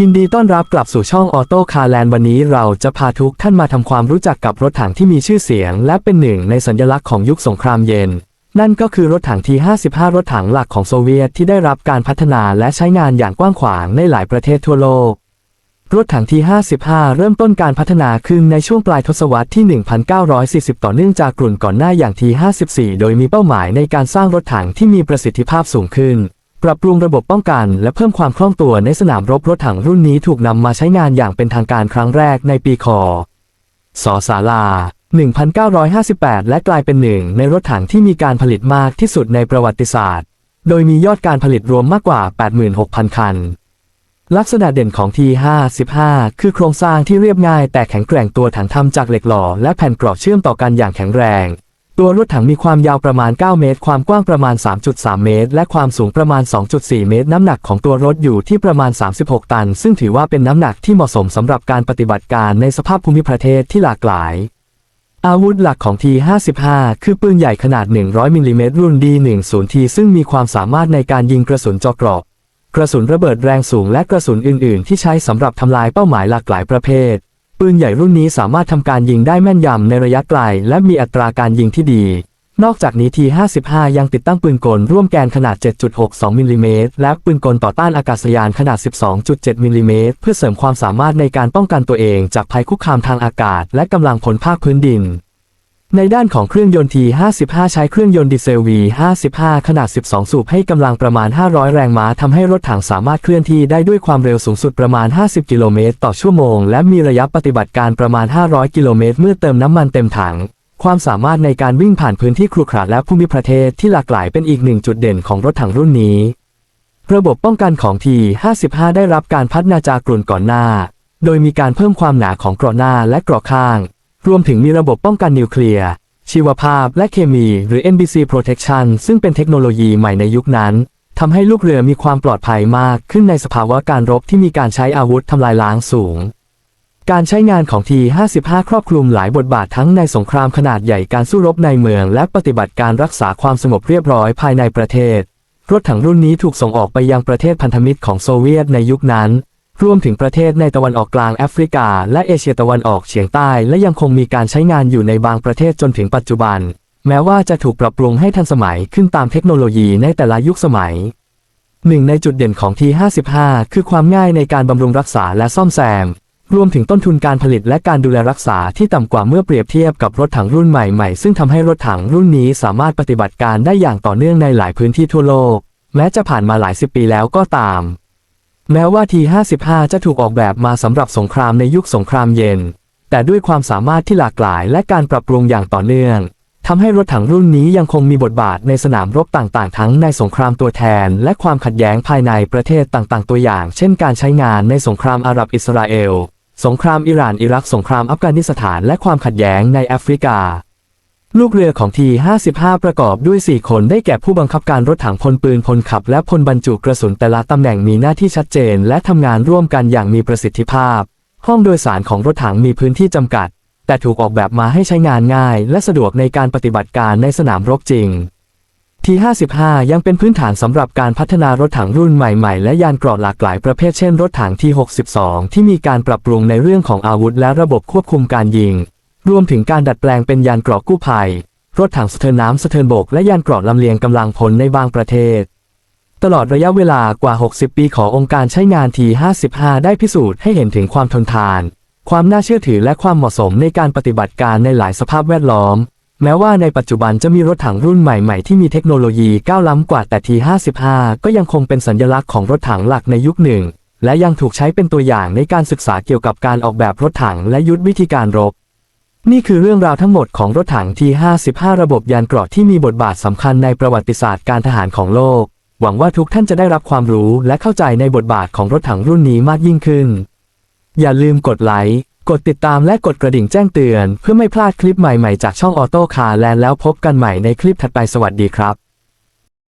ยินดีต้อนรับกลับสู่ช่องออโต้คาร์แลนด์วันนี้เราจะพาทุกท่านมาทำความรู้จักกับรถถังที่มีชื่อเสียง และเป็นหนึ่งในสัญลักษณ์ของยุคสงครามเย็น นั่นก็คือรถถังที่55 รถถังหลักของโซเวียตที่ได้รับการพัฒนาและใช้งานอย่างกว้างขวางในหลายประเทศทั่วโลก รถถังที่55 เริ่มต้นการพัฒนาขึ้นในช่วงปลายทศวรรษที่ 1940 ต่อเนื่องจากกลุ่นก่อนหน้าอย่างที่54 โดยมีเป้าหมายในการสร้างรถถังที่มีประสิทธิภาพสูงขึ้น ปรับปรุงระบบป้องกัน และเพิ่มความคล่องตัวในสนามรบรถถังรุ่นนี้ถูกนำมาใช้งานอย่างเป็นทางการครั้งแรกในปีคศศาลา 1958 และกลายเป็นหนึ่งในรถถังที่มีการผลิตมากที่สุดในประวัติศาสตร์ โดยมียอดการผลิตรวมมากกว่า 86,000 คัน ลักษณะเด่นของ T55 คือโครงสร้างที่เรียบง่ายแต่แข็งแกร่งตัวถังทำจากเหล็กหล่อและแผ่นกรอบเชื่อมต่อกันอย่างแข็งแรง ตัวรถถังมีความยาวประมาณ 9 เมตร ความกว้างประมาณ 3.3 เมตร และความสูงประมาณ 2.4 เมตร น้ำหนักของตัวรถอยู่ที่ประมาณ 36 ตัน ซึ่งถือว่าเป็นน้ำหนักที่เหมาะสมสำหรับการปฏิบัติการในสภาพภูมิประเทศที่หลากหลาย อาวุธหลักของ T55 คือปืนใหญ่ขนาด 100 มิลลิเมตรรุ่น D10T ซึ่งมีความสามารถในการยิงกระสุนเจอกรอบ กระสุนระเบิดแรงสูงและกระสุนอื่น ๆ ที่ใช้สำหรับทำลายเป้าหมายหลากหลายประเภท ปืนใหญ่รุ่นนี้สามารถทำการยิงได้แม่นยำในระยะไกล และมีอัตราการยิงที่ดี นอกจากนี้ที55ยังติดตั้งปืนกลร่วมแกนขนาด 7.62 มิลลิเมตร และปืนกลต่อต้านอากาศยานขนาด 12.7 มิลลิเมตร เพื่อเสริมความสามารถในการป้องกันตัวเองจากภัยคุกคามทางอากาศ และกำลังผลภาคพื้นดิน ในด้านของเครื่องยนต์ T55 ใช้เครื่องยนต์ดีเซล V55 ขนาด 12 สูบให้กำลังประมาณ 500 แรงม้าทำให้รถถังสามารถเคลื่อนที่ได้ด้วยความเร็วสูงสุดประมาณ 50 กิโลเมตรต่อชั่วโมง และมีระยะปฏิบัติการประมาณ 500 กิโลเมตร เมื่อเติมน้ำมันเต็มถัง ความสามารถในการวิ่งผ่านพื้นที่ครุขระและภูมิประเทศที่หลากหลายเป็นอีกหนึ่งจุดเด่นของรถถังรุ่นนี้ ระบบป้องกันของ T55 ได้รับการพัฒนาจากกลุ่นก่อนหน้า โดยมีการเพิ่มความหนาของกราะหน้าและกราะข้าง รวมถึงมีระบบป้องกันนิวเคลียร์ ชีวภาพและเคมี หรือ NBC Protection ซึ่งเป็นเทคโนโลยีใหม่ในยุคนั้นทำให้ลูกเรือมีความปลอดภัยมากขึ้นในสภาวะการรบที่มีการใช้อาวุธทำลายล้างสูง การใช้งานของ T55 ครอบคลุมหลายบทบาททั้งในสงครามขนาดใหญ่การสู้รบในเมือง และปฏิบัติการรักษาความสงบเรียบร้อยภายในประเทศ รถถังรุ่นนี้ถูกส่งออกไปยังประเทศพันธมิตรของโซเวียตในยุคนั้น รวมถึงประเทศในตะวันออกกลางแอฟริกา และเอเชียตะวันออกเฉียงใต้ และยังคงมีการใช้งานอยู่ในบางประเทศจนถึงปัจจุบัน แม้ว่าจะถูกปรับปรุงให้ทันสมัยขึ้นตามเทคโนโลยีในแต่ละยุคสมัยหนึ่งในจุดเด่นของ T55 คือความง่ายในการบำรุงรักษาและซ่อมแซม รวมถึงต้นทุนการผลิตและการดูแลรักษาที่ต่ำกว่าเมื่อเปรียบเทียบกับรถถังรุ่นใหม่ๆ ซึ่งทำให้รถถังรุ่นนี้สามารถปฏิบัติการได้อย่างต่อเนื่องในหลายพื้นที่ทั่วโลก แม้จะผ่านมาหลายสิบปีแล้วก็ตาม แม้ว่า T55 จะถูกออกแบบมาสำหรับสงครามในยุคสงครามเย็น แต่ด้วยความสามารถที่หลากหลายและการปรับปรุงอย่างต่อเนื่องทำให้รถถังรุ่นนี้ยังคงมีบทบาทในสนามรบต่างๆ ทั้งในสงครามตัวแทน และความขัดแย้งภายในประเทศต่างๆ ตัวอย่าง เช่นการใช้งานในสงครามอาหรับอิสราเอล สงครามอิหร่านอิรัก สงครามอัฟกานิสถาน และความขัดแย้งในแอฟริกา ลูกเรือของ T55 ประกอบด้วย 4 คนได้แก่ผู้บังคับการรถถังพลปืนพลขับ และพลบรรจุกระสุนแต่ละตำแหน่งมีหน้าที่ชัดเจน และทำงานร่วมกันอย่างมีประสิทธิภาพ ห้องโดยสารของรถถังมีพื้นที่จำกัด แต่ถูกออกแบบมาให้ใช้งานง่าย และสะดวกในการปฏิบัติการในสนามรบจริง T55 ยังเป็นพื้นฐานสำหรับการพัฒนารถถังรุ่นใหม่ๆ และยานเกราะหลากหลายประเภทเช่นรถถัง T62 ที่มีการปรับปรุงในเรื่องของอาวุธและระบบควบคุมการยิง รวมถึงการดัดแปลงเป็นยานเกราะกู้ภัย รถถังสะเทินน้ำสะเทินบกและยานเกราะลำเลียงกำลังพลในบางประเทศ ตลอดระยะเวลากว่า 60 ปีขององค์การใช้งาน T55 ได้พิสูจน์ให้เห็นถึงความทนทาน ความน่าเชื่อถือและความเหมาะสมในการปฏิบัติการในหลายสภาพแวดล้อม แม้ว่าในปัจจุบันจะมีรถถังรุ่นใหม่ๆ ที่มีเทคโนโลยีก้าวล้ำกว่าแต่ T55 ก็ยังคงเป็นสัญลักษณ์ของรถถังหลักในยุคหนึ่งและยังถูกใช้เป็นตัวอย่างในการศึกษาเกี่ยวกับการออกแบบรถถังและยุทธวิธีการรบ นี่คือเรื่องราวทั้งหมดของรถถัง T55 ระบบยานเกราะที่มีบทบาทสำคัญในประวัติศาสตร์การทหารของโลก หวังว่าทุกท่านจะได้รับความรู้และเข้าใจในบทบาทของรถถังรุ่นนี้มากยิ่งขึ้น อย่าลืมกดไลค์ กดติดตามและกดกระดิ่งแจ้งเตือน เพื่อไม่พลาดคลิปใหม่ๆจากช่องออโต้คาร์แลนแล้วพบกันใหม่ในคลิปถัดไปสวัสดีครับ